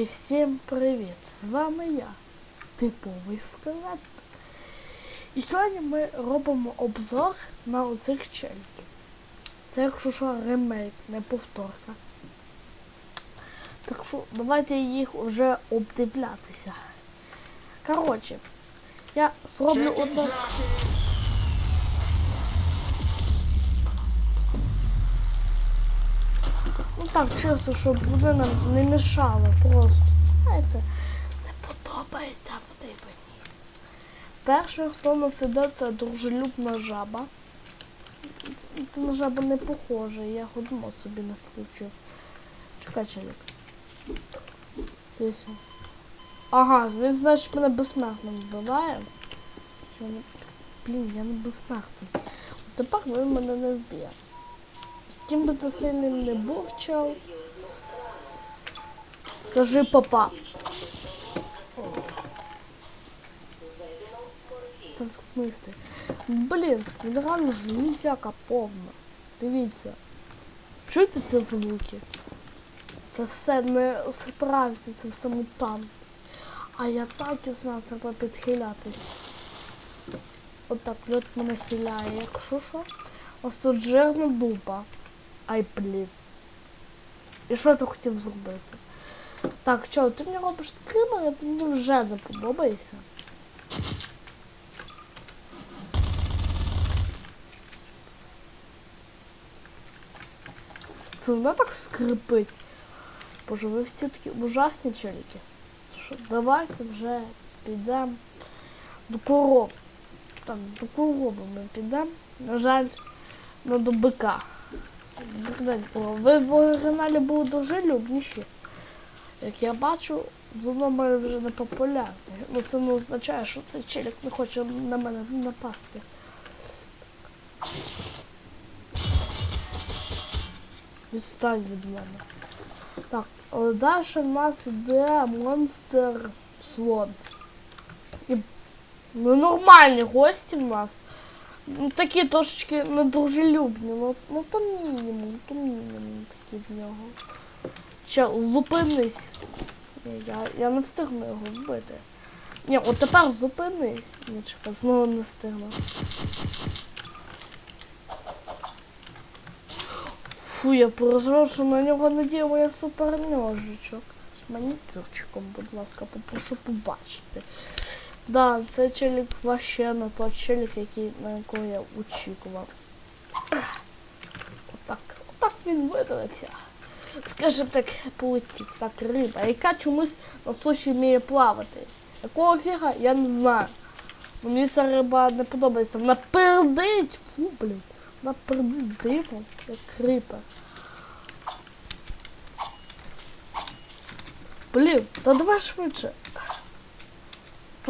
І всім привіт! З вами я, типовий скелет. І сьогодні ми робимо обзор на оцих челіків. Це, якщо що, ремейк, не повторка. Так що давайте їх вже обдивлятися. Коротше, я зроблю одне. Так, чисто, щоб нам не мішали просто. Знаєте, не подобається вони мені. Перше, хто нас іде, це дружелюбна жаба. Це- на жабу не похоже, я ходимо собі не включив. Чекай. Десь. Ага, він, значить, мене безсмертним вбиває. Блін, я не безсмертний. Тепер він мене не вб'є. Ким би ти сильним не був, чел. Скажи папа. Та ти. Блін, він реально железяка повна. Дивіться. Чуєте ці звуки? Це все не справді, це все мутант. А я так і знаю, треба підхилятись. Отак льот мене хиляє, якщо що. Ось тут жирна дупа. Ай, блін. І що ти хотів зробити? Так, чо, ти мені робиш скример, ти мені вже не подобається. Це вона так скрипить. Боже, ви всі такі ужасні челіки. Що, давайте вже підемо до коров. Так, до корови ми підемо. На жаль, не до бика. Ви в оригіналі були дуже любніші. Як я бачу, з номер вже не популярний. Ну це не означає, що цей челік не хоче на мене напасти. Відстань від мене. Так, далі в нас йде монстр слон. І ну, нормальні гості в нас. Ну, такі трошечки недружелюбні, ну, ну то мінімум, то мінімум такі в нього. Чел, зупинись. Я, я не встигну його вбити. Ні, от тепер зупинись. Ні, чекай, знову не встигну. Фу, я порозумів, що на нього надію моє суперножичок. З манікюрчиком, будь ласка, попрошу побачити. Да, це челік вообще не той челік, який, на якого я очікував. Отак, отак він видалився. Скажем так, полетів. Так, риба, яка чомусь на суші вміє плавати. Якого фіга, я не знаю. Ну, мені ця риба не подобається. Вона пердить. Фу, блін. Вона пердить диво, як риба. Блін, та давай швидше.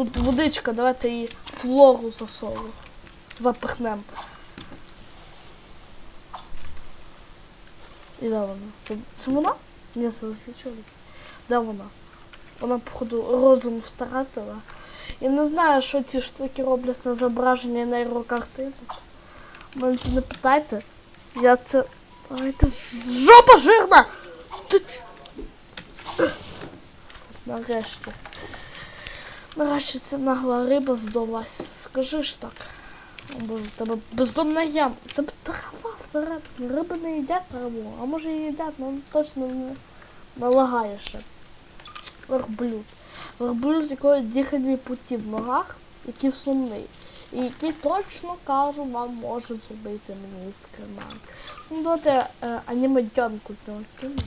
Тут водичка, давайте її флору засову. Запихнемо. І де вона? Це, це вона? Ні, це чоловік. Де вона? Вона, походу, розум втратила. Я не знаю, що ці штуки роблять на зображенні нейрокартинок. Мене це не питайте. Я це. Ай, ти жопа жирна! Ти... Нарешті. Нарешті ця нагла риба здалась. Скажи ж так. О, Боже, в тебе бездомна яма. Тебе трава всередині. Риби не їдять траву. А може і їдять, але точно не налагає ще. Верблюд. Верблюд, якої дихальні путі в ногах, який сумний. І який точно кажу, вам може зробити мені скриман. Ну, давайте е, анімедянку з нього кину.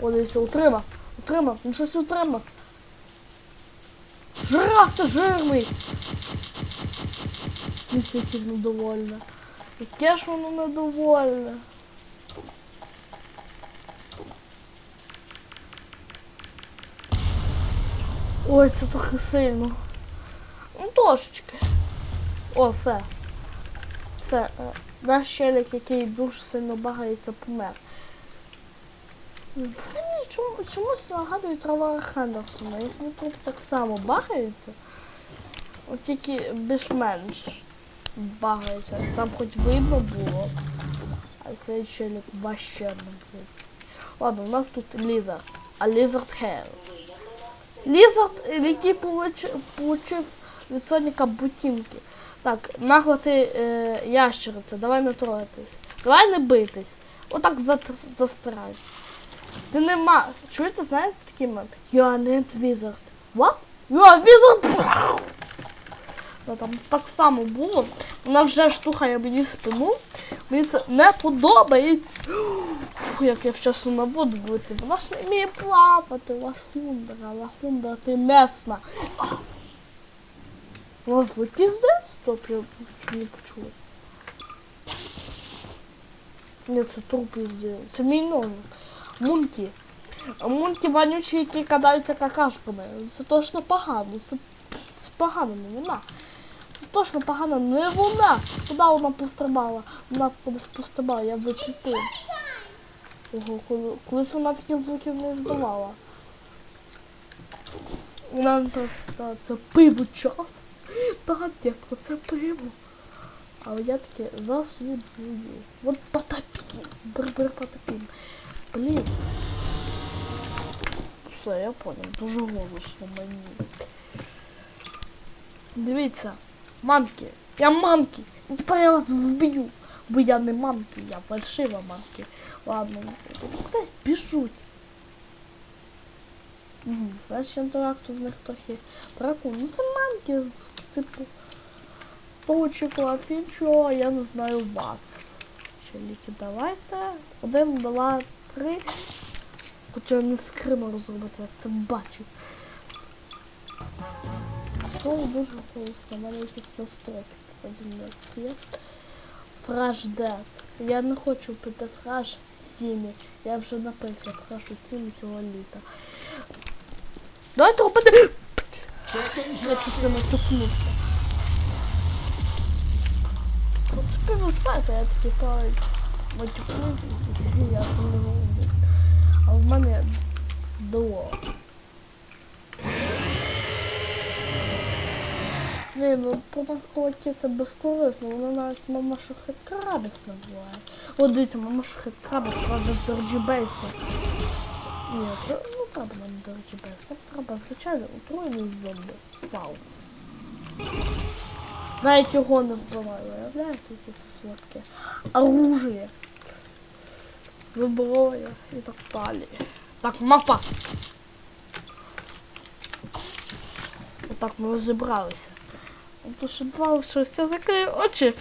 О, дивіться, утримав. Утримав. Він щось утримав. Жираф ти жирний! Дивіться, яке недовольне. Яке ж воно недовольне. Ой, це трохи сильно. Ну, трошечки. О, все. Все. е, Наш челік, який дуже сильно багається, помер. Вони чому, чомусь нагадують трава Хендерсона. Їхні труп так само багається. От тільки більш-менш багається. Там хоч видно було. А цей челік вообще не був. Ладно, у нас тут Ліза. а Lizard Hair. Лізард, який получив, від Соніка бутінки. Так, нагло ти е, ящериця, давай не трогатись. Давай не битись. Отак за, застирай. Ти нема. Чуєте, знаєте такий мем? You are not wizard. What? You are wizard! Ну, там так само було. Вона вже штухає мені спину. Мені це не подобається. Фу, як я вчасно на воду бути. Вона ж не вміє плавати, лахундра, лахундра, ти месна. Вона злетів здесь? Стоп, я не почулась. Ні, це труп здесь. Це мій ножик. Мунті. Мунті вонючі, які кидаються какашками. Це точно погано. Це, це погано не вона. Це точно погано не вона. Куди вона пострибала? Вона кудись пострибала, я викупив. Ого, коли, колись вона таких звуків не здавала. Вона просто це пиво час. Так, дядько, це пиво. Але я таке засуджую. От потопім. Бр-бр потопім. Блін. Все, я понял. Дуже голосно мені. Дивіться. Манки. Я манки. Тепер я вас вб'ю. Бо я не манки, я фальшива манки. Ладно, кудись біжуть. Значить, інтеракту в них трохи бракує. Ну це манки, типу. Точку, фінчо, я не знаю вас. Челіки, давайте. Один, два, три. Хоча не скримо розробити, я це бачив. Слово дуже голосно, в мене якісь настройки один є. Фраш дед. Я не хочу пити фраш сімі. Я вже напився фрашу сімі цього літа. Давайте робити. Я чуть не матюкнувся. От тепер ви знаєте, я такий парень матюкнув, я це не. А в мене до. Ні, ну потім кулаки це безкорисно, воно навіть мама шахет крабів набуває. От дивіться, мама шахет крабів, правда, з Дорджібейса. Ні, це ну треба нам Дорджібейс, так треба, звичайно, отруєний зомбі. Вау. Навіть його не вбиваю, уявляєте, яке це сладке. Оружие. Зброя і так далі. Так, мапа. Отак ми розібралися. Пошибав щось, я закрию очі.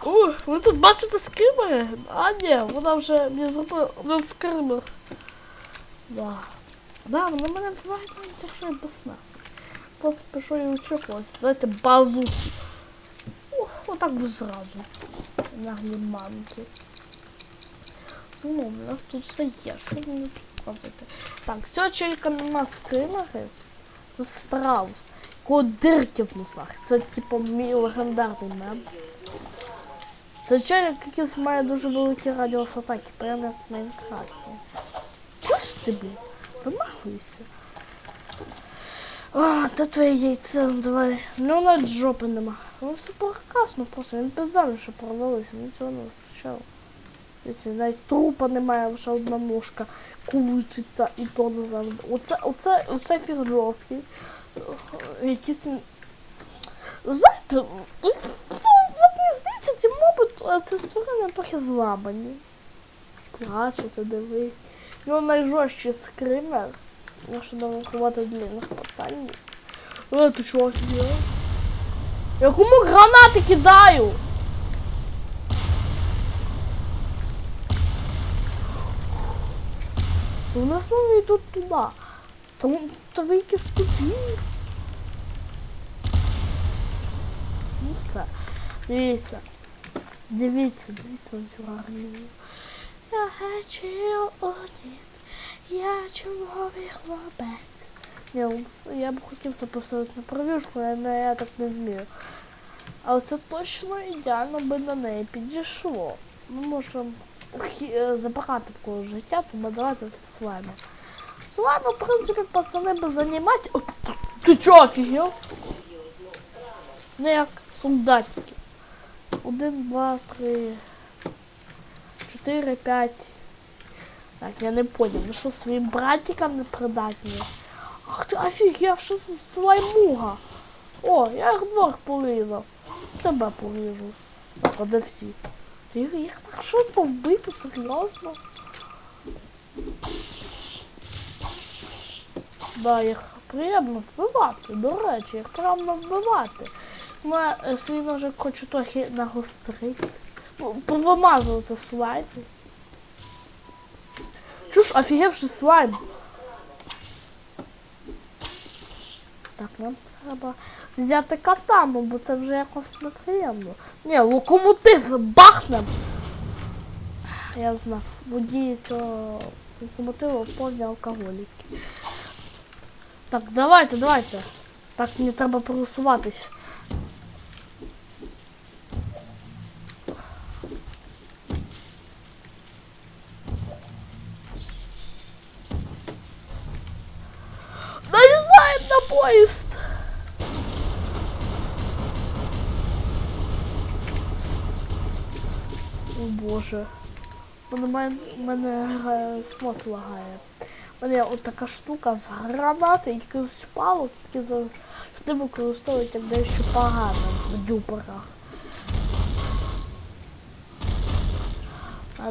О, ви тут бачите скримери? А ні, вона вже мені зробила один скример. Да. Да, вона мене вбиває навіть якщо я без сна. Просто пишу і очікувалась. Дайте базу. Ух, отак би зразу. Наглі манки. Ну, у нас тут все є. Що тут? Так, цього челька нема скримерів. Це страус. Кого дирки в носах. Це типу мій легендарний мем. Це челік якийсь має дуже великі радіус атаки, прямо як в Майнкрафті. Чого ж ти, блін? Вимахуйся. А, то твоє яйце, ну, давай. Ну на жопи нема. Ну все прекрасно просто, він пиздав, що провалився, цього не вистачало. Навіть трупа немає, лише одна ножка кувичиться і то не завжди. Оце, оце, оце фіг. Якісь... Знаєте, от мені здається, ці моби, е, це створення трохи зламані. Плачете, дивись. Його найжорсткий скример. Якщо не врахувати длинних пацанів. Е, ти чого офігел? Я кому гранати кидаю? То вони знову йдуть туди. Тому то ви якісь тупі. Ну все. Дивіться. Дивіться, дивіться на цю гарну. Я хочу один. Я чоловік хлопець. Ні, ну, я б хотів записувати на пробіжку, але я так не вмію. Але це точно ідеально би на неї підійшло. Ми можемо хі- е, забагато в кого життя, тому давайте з вами. З вами, в принципі, пацани би займатися. О, Ти чого офігел? Ну як солдатики. Один, два, три, чотири, п'ять. Так, я не понял, ви що своїм братикам не придатні? Ах ти офігел, що це слаймуга? О, я їх двох порізав. Тебе поріжу. Так, всі? Ти їх- так швидко вбити, серйозно? Да, їх приємно вбивати, до речі, їх приємно вбивати. Ну, я е, свій ножик хочу трохи нагострити. Ну, повимазувати слайм. Чуш, офігевший слайм. Так, нам треба взяти катану, бо це вже якось неприємно. Ні, локомотив бахнем. Я знав, водії цього локомотиву повні алкоголіки. Так, давайте, давайте. Так, мені треба просуватись. Залезаем на поезд! О боже. Мене, мене, смот лагає. У мене от така штука з гранати, якихось палок, які завжди використовують як дещо погано в дюпорах.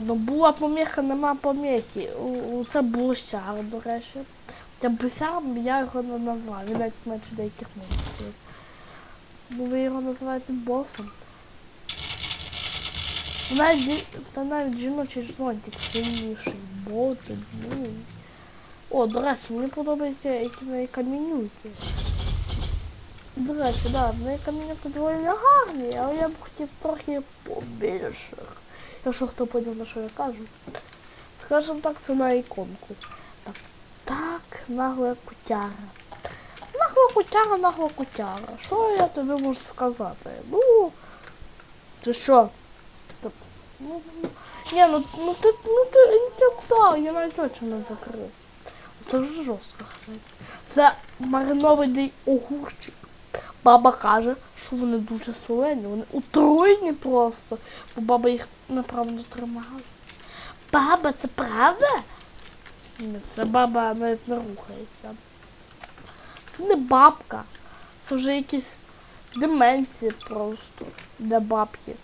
Ну була поміха, нема поміхи. У це блусяр, до речі. Хоча блусяром я його не назвав, він навіть менше деяких монстрів. Ну ви його називаєте босом. Та навіть жіночий жлонтик сильніший. Боже мій. О, до речі, мені в неї камінюки. До да, в неї камінюки доволі гарні, але я б хотів трохи побільших. Якщо хто поняв, на що я кажу. Скажем так, це на іконку. Так, так, нагла кутяра. Нагла кутяра, нагла кутяра. Що я тобі можу сказати? Ну, ти що? Ну, ні, ну, ну ти, ну ти інтелектуал, я навіть очі не закрив. Це вже жорстко. Це маринований огурчик. Баба каже, що вони дуже солені, вони отруйні просто, бо баба їх направду тримала. Баба, це правда? Ні, це баба навіть не рухається. Це не бабка. Це вже якісь деменції просто для бабки.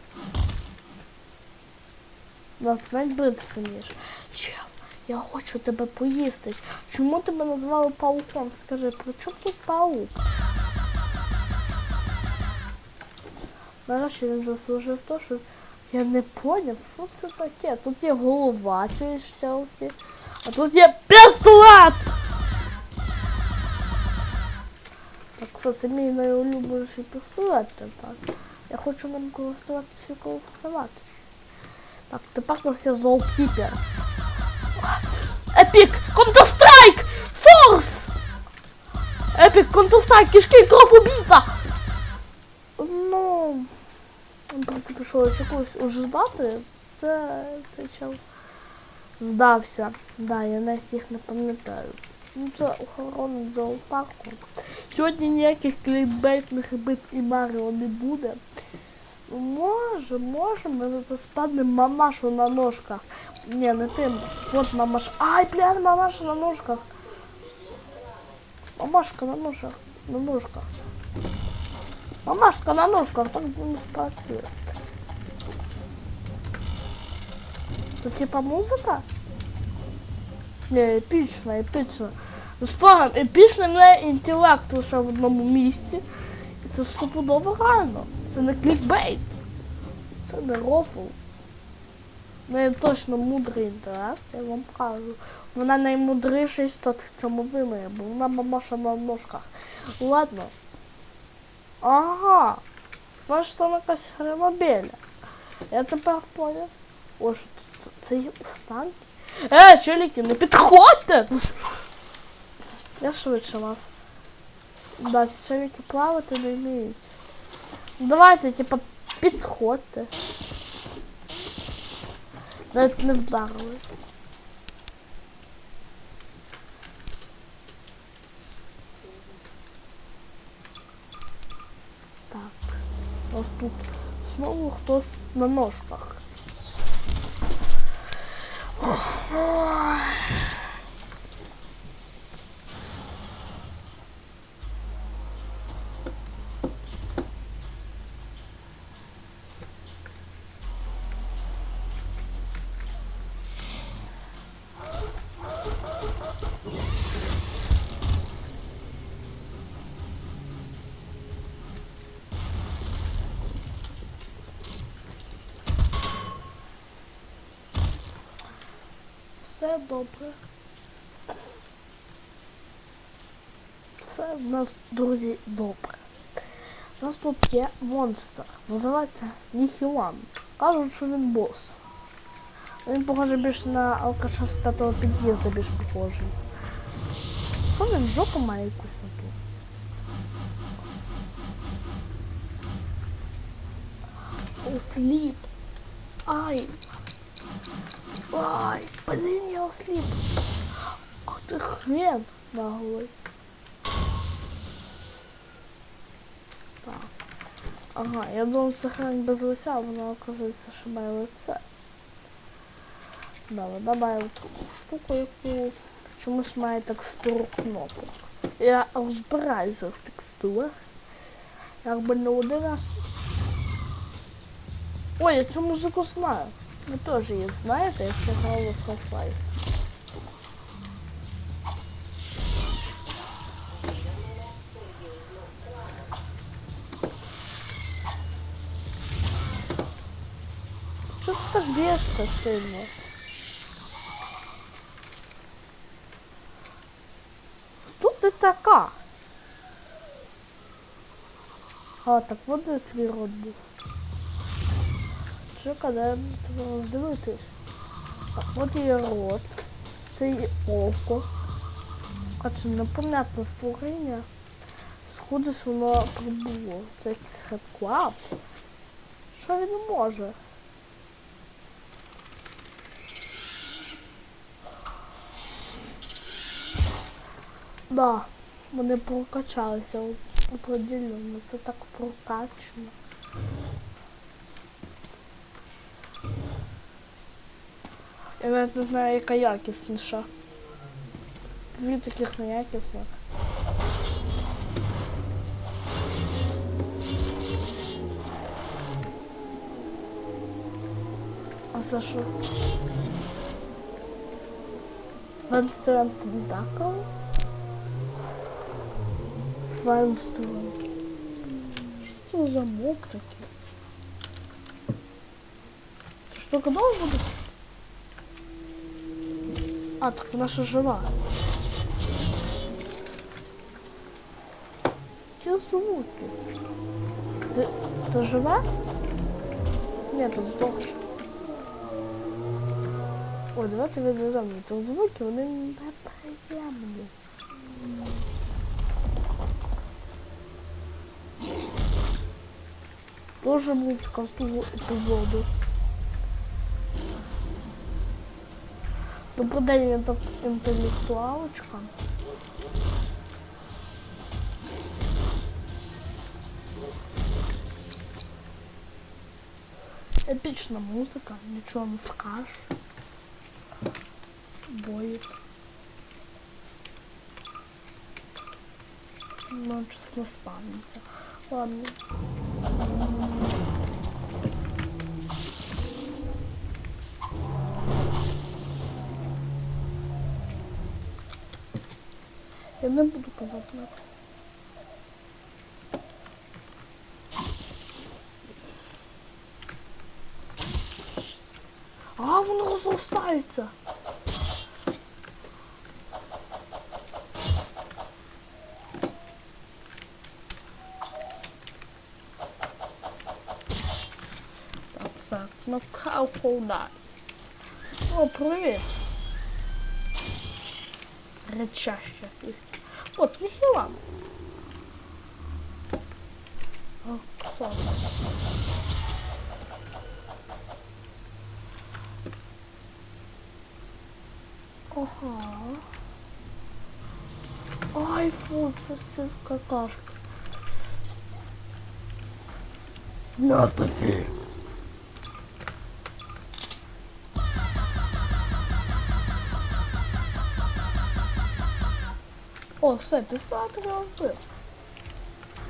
Навіть бритися не вмієш. Чел, я хочу тебе поїсти. Чому тебе назвали пауком? Скажи, при чому тут паук? Нарешті він заслужив то, що я не поняв, що це таке. Тут є голова цієї штелки, а тут є пістолет! Так, це, це мій найулюбленіший пістолет тепер. Я хочу ним користуватися і користуватися. Так, тепер у нас є зоокіпер. Епік! Counter-Strike! Source! Епік, Counter-Strike, кишки, кров, убійця! Ну, в принципі, що очікуюсь ожидати, це цей чел здався. Да, я навіть їх не пам'ятаю. Ну, це охорона зоопарку. Сьогодні ніяких клейбейтних бит і Маріо не буде. Може, може, ми заспаднемо мамашу на ножках. Ні, не тим. От мамаш. Ай, бля, мамаша на ножках. Мамашка на ножках. На ножках. Мамашка на ножках, так не спрацює. Це типа музика? Не, епічна, епічна. Спором, епічний не інтелект лише в одному місці. І це стопудово реально. Це не клікбейт. Це не рофл. Ну, я точно мудрий інтелект, я вам кажу. Вона наймудріший стат в цьому вимірі, бо вона мамаша на ножках. Ладно. Ага. Значить, там якась гремобіля. Я тепер поняв. О, що це, це є останки. Е, челіки, не підходьте! Я швидше вас. Да, ці челіки плавати не вміють. Давайте, типа, підходьте. Навіть не вдарили. Так. Ось тут знову хтось на ножках. Ой, Все добре. Все в нас, друзі, добре. У нас тут є монстр. Називається Ніхілан. Кажуть, що він бос. Він похожий більш на алкаша з п'ятого під'їзду більш похожий. Що він жопу має якусь на ту? Осліп. Ай. Ай, блин, я осліп. Ах ти хрен наглий. Так. Ага, я думав, хрень без лиця, а вона оказується, що має лице. Да, вона має таку штуку, яку чомусь має текстуру кнопок. Я розбираюся в текстурах. Якби не один раз. Ой, я цю музику знаю. Ви теж її знаєте, якщо грали в Half-Life. Чого ти так б'єшся сильно? Хто ти така? А, так от де твій рот був. Тебе роздивитись. От є рот. Це є око. А це непонятне створення. Сходиш воно прибуло. Це якийсь хедклаб. Що він може? Да, вони прокачалися определенно. Це так прокачано. Я навіть не знаю, яка якісніша. Дві таких неякісних. А за що? Венстрен Тентакл? Венстрен. Що це за моб такий? Це що, кидав буде? А, так вона ще жива. Які звуки? Ти, ти жива? Ні, ти здохш. О, давайте відведемо. Там звуки, вони неприємні. Тоже музика з того епізоду. Добрий день, я так інтелектуалочка. Епічна музика, нічого не скажеш. Боїть. Ну, чесно спавниться. Ладно. Я не буду казати А, воно розростається. Так, ну hold on. О, привіт. Рычащая фишка. Вот, нихера. О. Ага. Ай, фу, це какашка. На тобі. Все, я вбив.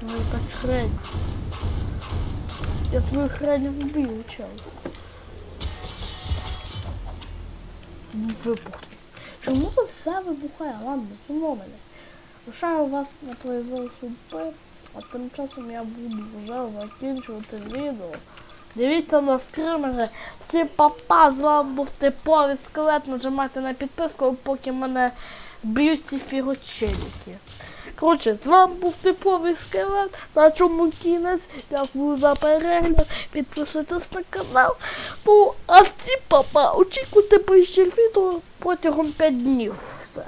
Ну, якась хрень. Я твою хрень вбив, чел. Вибух. Чому тут все вибухає? Ладно, сумо мене. Лишаю вас на произвол судьби, а тим часом я буду вже закінчувати відео. Дивіться на скримери. Всім папа, з вами був типовий скелет. Нажимайте на підписку, поки мене б'ють ці фігочеліки. Коротше, з вами був типовий скелет. На чому кінець. Дякую за перегляд. Підписуйтесь на канал. Ну, а всі папа, очікуйте ближчих відео протягом 5 днів. Все.